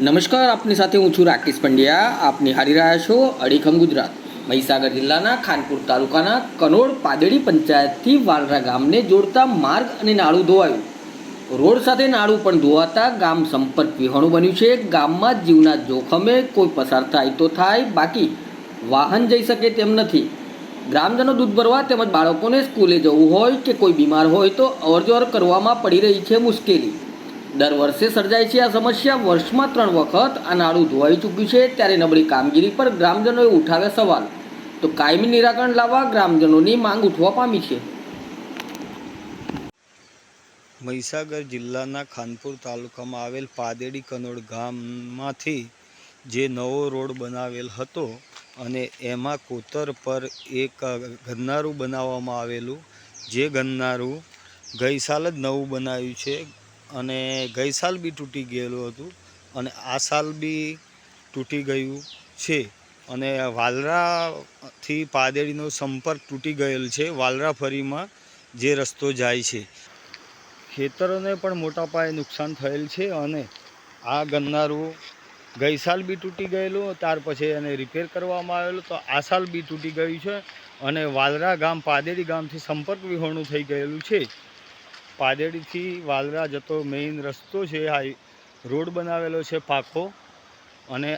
નમસ્કાર, આપની સાથે હું છું રાકેશ પંડ્યા. આપ નિહાળી રહ્યા છો અડીખમ ગુજરાત. મહીસાગર જિલ્લાના ખાનપુર તાલુકાના કનોડ પાદેડી પંચાયતથી વાલરા ગામને જોડતા માર્ગ અને નાળું ધોવાયું. રોડ સાથે નાળું પણ ધોવાતા ગામ સંપર્ક વિહોણું બન્યું છે. ગામમાં જીવના જોખમે કોઈ પસાર થાય તો થાય, બાકી વાહન જઈ શકે તેમ નથી. ગ્રામજનો દૂધ ભરવા તેમજ બાળકોને સ્કૂલે જવું હોય કે કોઈ બીમાર હોય તો અવરજવર કરવામાં પડી રહી છે મુશ્કેલી. દર વર્ષે સર્જાય છે આ સમસ્યા. વર્ષમાં ત્રણ વખત આ નાળું ધોવાઈ ચૂક્યું છે ત્યારે નબળી કામગીરી પર ગ્રામજનોએ ઉઠાવ્યા સવાલ. તો કાયમી નિરાકરણ લાવવા ગ્રામજનોની માંગ ઉઠવા પામી છે. મહીસાગર જિલ્લાના ખાનપુર તાલુકામાં આવેલ પાદેડી કનોડ ગામમાંથી જે નવો રોડ બનાવેલ હતો અને એમાં કોતર પર એક ગન્નારું બનાવવામાં આવેલું. જે ગન્નારું ગઈ સાલ જ નવું બનાવ્યું છે. અને ગઈ સાલ બી તૂટી ગયેલું હતું અને આ સાલ બી તૂટી ગયું છે. અને વાલરાથી પાદેડીનો સંપર્ક તૂટી ગયેલ છે. વાલરા ફરીમાં જે રસ્તો જાય છે. ખેતરોને પણ મોટા પાયે નુકસાન થયેલ છે અને આ ગન્નારું ગઈ સાલ બી તૂટી ગયેલું, ત્યાર પછી એને રિપેર કરવામાં આવેલું. તો આ સાલ બી તૂટી ગયું છે અને વાલરા ગામ પાદેડી ગામથી સંપર્ક વિહોણું થઈ ગયેલું છે. પાદેડીથી વાલરા જતો મેઇન રસ્તો છે હાઈ રોડ બનાવેલો છે પાખો અને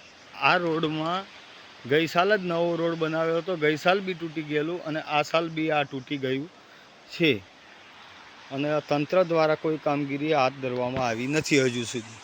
આ રોડમાં ગઈ સાલ જ નવો રોડ બનાવ્યો હતો. ગઈ સાલ બી તૂટી ગયેલું અને આ સાલ બી આ તૂટી ગયું છે. અને તંત્ર દ્વારા કોઈ કામગીરી હાથ ધરવામાં આવી નથી હજુ સુધી.